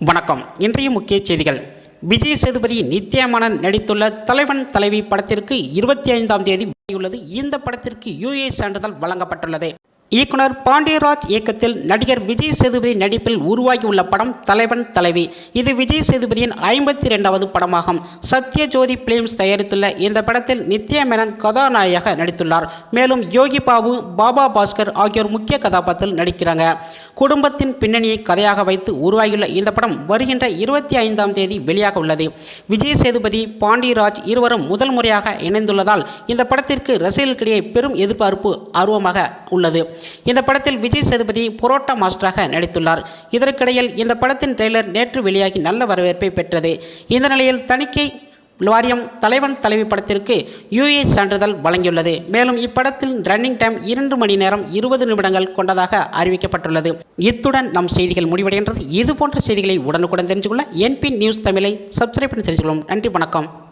வணக்கம். இன்றைய முக்கிய செய்திகள். விஜய் சேதுபதி நித்யமானன் நடித்துள்ள தலைவன் தலைவி படத்திற்கு இருபத்தி ஐந்தாம் தேதி வெளியுள்ளது இந்த படத்திற்கு யூஏ சான்றிதழ் வழங்கப்பட்டுள்ளது. இயக்குனர் பாண்டியராஜ் இயக்கத்தில் நடிகர் விஜய் சேதுபதி நடிப்பில் உருவாகியுள்ள படம் தலைவன் தலைவி. இது விஜய் சேதுபதியின் ஐம்பத்தி ரெண்டாவது படமாகும். சத்யஜோதி பிலிம்ஸ் தயாரித்துள்ள இந்த படத்தில் நித்யா மேனன் கதாநாயக நடித்துள்ளார். மேலும் யோகி பாபு பாபா பாஸ்கர் ஆகியோர் முக்கிய கதாபாத்திரத்தில் நடிக்கிறாங்க. குடும்பத்தின் பின்னணியை கதையாக வைத்து உருவாகியுள்ள இந்த படம் வருகின்ற இருபத்தி ஐந்தாம் தேதி வெளியாக உள்ளது. விஜய் சேதுபதி பாண்டியராஜ் இருவரும் முதல் முறையாக இணைந்துள்ளதால் இந்த படத்திற்கு ரசிகர்களுக்கிடையே பெரும் எதிர்பார்ப்பு ஆர்வமாக உள்ளது. இந்த படத்தில் விஜய் சேதுபதி புரோட்டா மாஸ்டராக நடித்துள்ளார். இதற்கிடையில் இந்த படத்தின் ட்ரெய்லர் நேற்று வெளியாகி நல்ல வரவேற்பை பெற்றது. இந்த நிலையில் தணிக்கை வாரியம் தலைவன் தலைவி படத்திற்கு யூஏ சான்றிதழ் வழங்கியுள்ளது. மேலும் இப்படத்தில் ரன்னிங் டைம் இரண்டு மணி நேரம் இருபது நிமிடங்கள் கொண்டதாக அறிவிக்கப்பட்டுள்ளது. இத்துடன் நம் செய்திகள் முடிவடைகின்றது. இது போன்ற செய்திகளை உடனுக்குடன் தெரிஞ்சுக்கொள்ள என்பி நியூஸ் தமிழை சப்ஸ்கிரைப் பண்ணி தெரிஞ்சுக்கொள்ளும் நன்றி வணக்கம்.